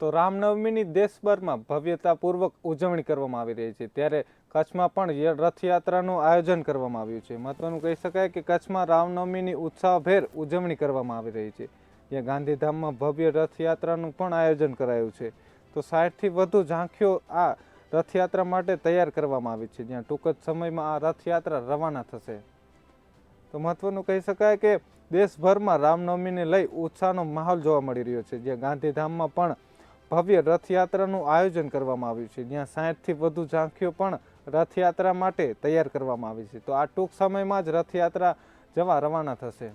તો રામનવમીની દેશભરમાં ભવ્યતાપૂર્વક ઉજવણી કરવામાં આવી રહી છે. ત્યારે કચ્છમાં પણ રથયાત્રાનું આયોજન કરવામાં આવ્યું છે. મહત્વનું કહી શકાય કે કચ્છમાં રામનવમીની ઉત્સાહભેર ઉજવણી કરવામાં આવી રહી છે. જ્યાં ગાંધીધામમાં ભવ્ય રથયાત્રાનું પણ આયોજન કરાયું છે. તો સાઠથી વધુ ઝાંખીઓ આ રથયાત્રા માટે તૈયાર કરવામાં આવી છે. જ્યાં ટૂંક જ સમયમાં આ રથયાત્રા રવાના થશે. તો મહત્વનું કહી શકાય કે દેશભરમાં રામનવમીને લઈ ઉત્સાહનો માહોલ જોવા મળી રહ્યો છે. જ્યાં ગાંધીધામમાં પણ ભવ્ય રથયાત્રાનું આયોજન કરવામાં આવ્યું છે. જ્યાં સાહીઠથી વધુ ઝાંખીઓ પણ રથયાત્રા માટે તૈયાર કરવામાં આવી છે. તો આ ટૂંક સમયમાં જ રથયાત્રા જવા રવાના થશે.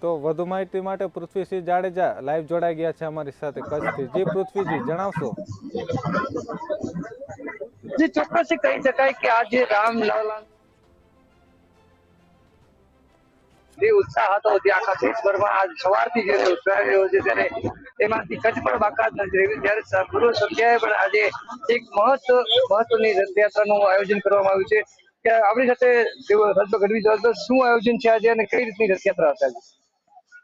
તો વધુ માહિતી માટે પૃથ્વીસિંહ જાડેજા લાઈવ જોડાઈ ગયા છે અમારી સાથે કચ્છથી. જી પૃથ્વીજી, જણાવશો. જે ચોક્કસ કહી શકાય કે આજે રામલલા જે ઉત્સાહ હતો જે આખા દેશભરમાં આજ સવારથી જે ઉત્સાહ રહ્યો છે, ત્યારે એમાંથી કચ્છ પણ બાકાત નથી રહ્યું ત્યારે પૂર્વ સંધ્યાએ પણ આજે એક મહત્વ, મહત્વની રથયાત્રાનું આયોજન કરવામાં આવ્યું છે. કે આપણી સાથે રજવા ગઢવી જવા શું આયોજન છે આજે અને કઈ રીતની રથયાત્રા આજે?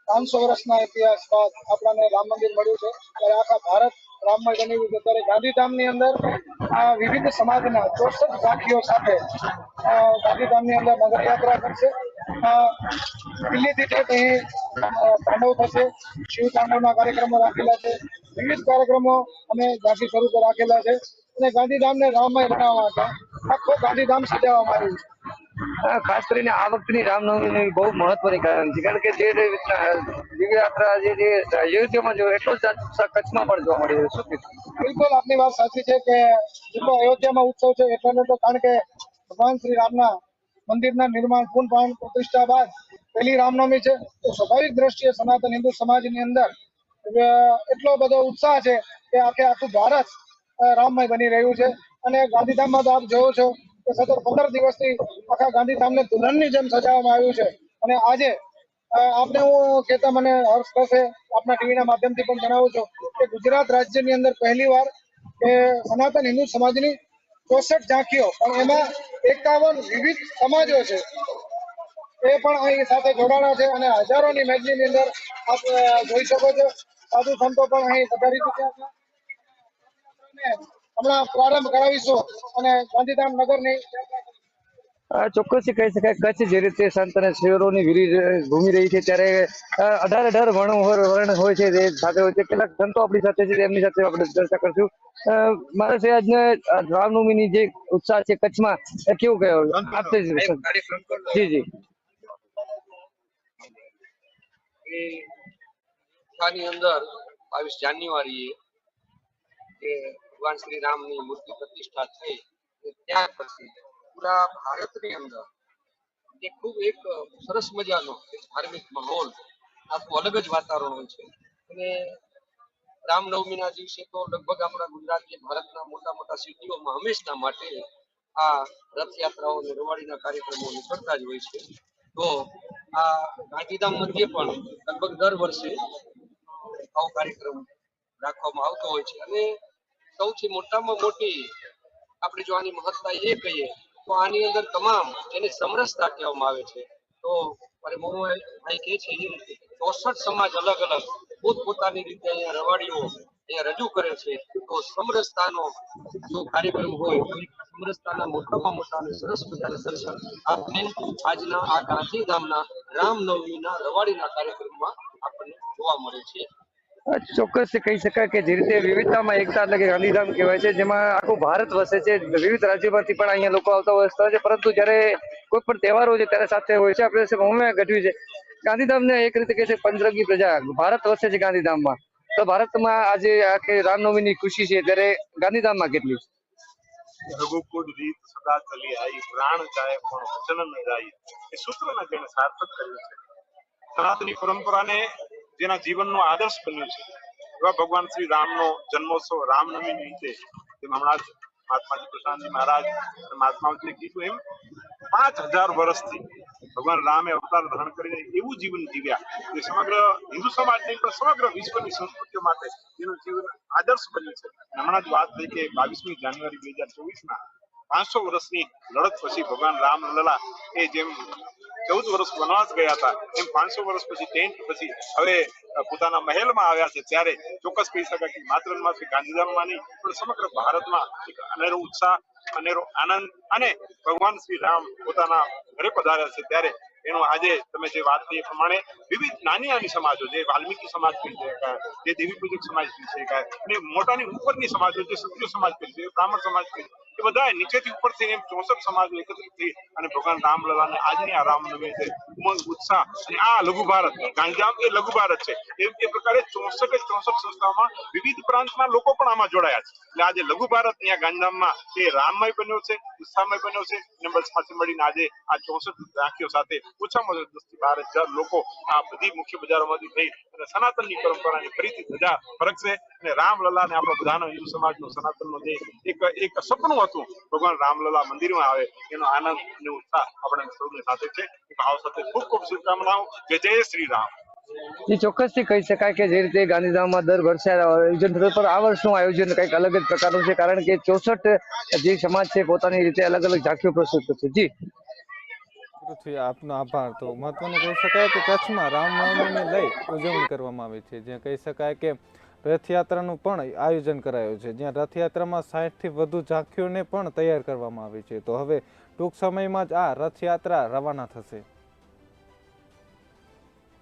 પાંચસો વર્ષના ઇતિહાસ બાદ આપણને રામ મંદિર મળ્યું છે. ત્યારે આખા ભારત રામમય બની ગયું છે. ત્યારે ગાંધીધામની અંદર આ વિવિધ સમાજના ચોસઠ ઝાંખીઓ સાથે ગાંધીધામની અંદર નગરયાત્રા કરશે. દિલ્હીથી ઠેઠ તાંડવ થશે. શિવ તાંડવના કાર્યક્રમો રાખેલા છે. વિવિધ કાર્યક્રમો અમે ઝાંસી સ્વરૂપે રાખેલા છે. અને ગાંધીધામને રામમય બનાવવા માટે આખો ગાંધીધામ સજાવવામાં આવ્યું છે ખાસ કરીને આ વખતની રામનવમી બહુ મહત્વની કારણ છે. કારણ કે જે દિવ્યયાત્રા જે જે અયોધ્યામાં જો એટલો જ કચ્છમાં પણ જોવા મળી રહ્યો છે. બિલકુલ આપની વાત સાચી છે કે જેટલો અયોધ્યામાં ઉત્સવ છે એટલો તો કારણ કે ભગવાન શ્રી રામના મંદિરના નિર્માણ પૂર્ણ પાવન પ્રતિષ્ઠા બાદ પહેલી રામનવમી છે. તો સ્વાભાવિક દ્રષ્ટિએ સનાતન હિન્દુ સમાજની અંદર એટલો બધો ઉત્સાહ છે કે આખે આખું ભારત રામમય બની રહ્યું છે. અને ગાંધીધામમાં તો આપ જોવો છો કે સતત પંદર દિવસથી આખા ગાંધીધામને દુલ્હનની જેમ સજાવવામાં આવ્યું છે. અને આજે આપને હું કહેતા મને હર્ષ થશે, આપના ટીવીના માધ્યમથી પણ જણાવું છું કે ગુજરાત રાજ્યની અંદર પહેલીવાર કે સનાતન હિન્દુ સમાજની ચોસઠ ઝાંખીઓ પણ એમાં એકાવન વિવિધ સમાજો છે. એ પણ અહીં સાથે જોડાણા છે અને હજારોની મેદનીની અંદર આપ જોઈ શકો છો. સાધુ સંતો પણ અહીં પધારી ચૂક્યા છે. હમણાં પ્રારંભ કરાવીશું અને ગાંધીધામ નગરની ચોક્કસથી કહી શકાય કચ્છ જે રીતે સંત અને શિવરોની વિરી ભૂમિ રહી છે ત્યારે અઢાર અઢાર વર્ણો વર્ણ હોય છે તે સાથે હોય છે. કેટલાક સંતો આપણી સાથે છે તેમની સાથે આપણે ચર્ચા કરશું. મારે છે આજને રામનવમીની જે ઉત્સાહ છે કચ્છમાં એ કેવું કહેવાય આપતે જ જી જી. ની અંદર બાવીસ જાન્યુઆરીએ ભગવાન શ્રી રામની મૂર્તિ પ્રતિષ્ઠા થઈ ત્યાં પછી પૂરા ભારતની અંદર એ ખૂબ એક સરસ મજાનો ધાર્મિક માહોલ આખું અલગ જ વાતાવરણ હોય છે. અને રામનવમીના દિવસે તો લગભગ આપણા ગુજરાત ભારતના મોટા મોટા સિટીઓમાં હંમેશના માટે આ રથયાત્રાઓ અને રવાડીના કાર્યક્રમો નીકળતા જ હોય છે. તો આ ગાંધીધામ મધ્યે પણ લગભગ દર વર્ષે આવો કાર્યક્રમ રાખવામાં આવતો હોય છે. અને સૌથી મોટામાં મોટી આપણે જો આની મહત્તા એ કહીએ તો આની અંદર તમામ એને સમરસતા કહેવામાં આવે છે, તો ભાઈ કહે છે ચોસઠ સમાજ અલગ અલગ પોતપોતાની રીતે અહીંયા રવાડીઓ અહીંયા રજૂ કરે છે, તો સમરસતાનો જો કાર્યક્રમ હોય સમરસતાના મોટામાં મોટા સરસ મજાના દર્શન આપણે આજના આ ગાંધીધામના રામનવમીના રવાડીના કાર્યક્રમમાં આપણને જોવા મળે છે. ચોક્કસ કહી શકાય કે જે રીતે વિવિધતામાં એકતા એટલે કે ગાંધીધામ કહેવાય છે, જેમાં આખું ભારત વસે છે, વિવિધ રાજ્યોમાંથી પણ અહીંયા લોકો આવતા હોય છે, પરંતુ જ્યારે કોઈ પણ તહેવાર હોય છે, ત્યારે સાથે હોય છે, આપણે મમ્મી ગઢવી છે. ગાંધીધામને એક રીતે કહે છે પંચરંગી પ્રજા. ભારત વસે છે ગાંધીધામમાં. તો ભારતમાં આજે આખી રામનવમીની ખુશી છે, ત્યારે ગાંધીધામમાં કેટલી? રઘુકુળ છે. પરંપરાને જેના જીવનનો આદર્શ બન્યું છે. એવા ભગવાન શ્રી રામનો જન્મોત્સવ રામનવમી નિમિત્તે જેમ હમણાં જ મહાત્માજી પ્રશાંતજી મહારાજ મહાત્માજીને કીધું એમ, પાંચ હજાર વર્ષથી ભગવાન રામે અવતાર ધારણ કરીને એવું જીવન જીવ્યા જે સમગ્ર હિન્દુ સમાજ નહીં, પણ સમગ્ર વિશ્વની સંસ્કૃતિઓ માટે જેનું જીવન આદર્શ બન્યું છે. હમણાં જ વાત થઈ કે બાવીસમી જાન્યુઆરી બે હજાર ચોવીસમાં પાંચસો વર્ષની લડત પછી ભગવાન રામલલા એ જેમ ચૌદ વર્ષ વનવાસ ગયા હતા. એમ પાંચસો વર્ષ પછી ટેન્ટ પછી હવે પોતાના મહેલમાં આવ્યા છે. ત્યારે ચોક્કસ કહી શકાય કે માત્ર ગાંધીધામમાં નહીં પણ સમગ્ર ભારતમાં એક અનેરો ઉત્સાહ, અનેરો આનંદ અને ભગવાન શ્રી રામ પોતાના ઘરે પધાર્યા છે. ત્યારે એનું આજે તમે જે વાત કરી એ પ્રમાણે વિવિધ નાની નાની સમાજો, જે વાલ્મીકી સમાજ કહી શકાય, જે દેવી પૂજક સમાજ કહી શકાય, અને મોટાની ઉપરની સમાજો, જે ક્ષત્રિય સમાજ કહી શકાય બ્રાહ્મણ સમાજ કહી એ બધા નીચેથી ઉપરથી એમ ચોસઠ સમાજો એકત્રિત થઈ અને ભગવાન રામલલાને આજની આ રામનવમી છે ઉમંગ, ઉત્સાહ અને આ લઘુ ભારત. ગાંધીધામ એ લઘુ ભારત છે. એ એ પ્રકારે ચોસઠ ચોસઠ સંસ્થાઓમાં વિવિધ પ્રાંતના લોકો પણ આમાં જોડાયા છે. એટલે આજે લઘુ ભારત અહીંયા ગાંધીધામમાં એ રામમય બન્યો છે, ઉત્સાહમય બન્યો છે અને બસ સાથે મળીને આજે આ ચોસઠ રાખીઓ સાથે ઓછામાં ઓછા દસથી બાર હજાર લોકો આ બધી મુખ્ય બજારોમાંથી થઈ અને સનાતનની પરંપરાની ફરીથી ધજા ફરકશે અને રામલલા ને આપણો બધાનો હિન્દુ સમાજનો સનાતનનો જે એક એક સપનું હતું, ભગવાન રામલલા મંદિરમાં આવે, એનો આનંદ અને ઉત્સાહ આપણે સૌની સાથે છે. એ ભાવ સાથે ખૂબ ખૂબ શુભકામનાઓ. જય જય શ્રી રામ. જે, ચોક્કસથી કહી શકાય કે જે રીતે ગાંધીધામમાં દર વર્ષે આયોજન થતું પણ આ વર્ષનું આયોજન કંઈક અલગ જ પ્રકારનું છે, કારણ કે ચોસઠ જે સમાજ છે, પોતાની રીતે અલગ અલગ ઝાંખીઓ પ્રસ્તુત કરશે. જી. પૃથ્વી આપનો આભાર. તો મહત્વનું કહી શકાય કે કચ્છમાં રામનવમીને લઈ ઉજવણી કરવામાં આવી છે. જ્યાં કહી શકાય કે રથયાત્રાનું પણ આયોજન કરાયું છે. જ્યાં રથયાત્રામાં સાઠથી વધુ ઝાંખીઓને પણ તૈયાર કરવામાં આવી છે. તો હવે ટૂંક સમયમાં જ આ રથયાત્રા રવાના થશે.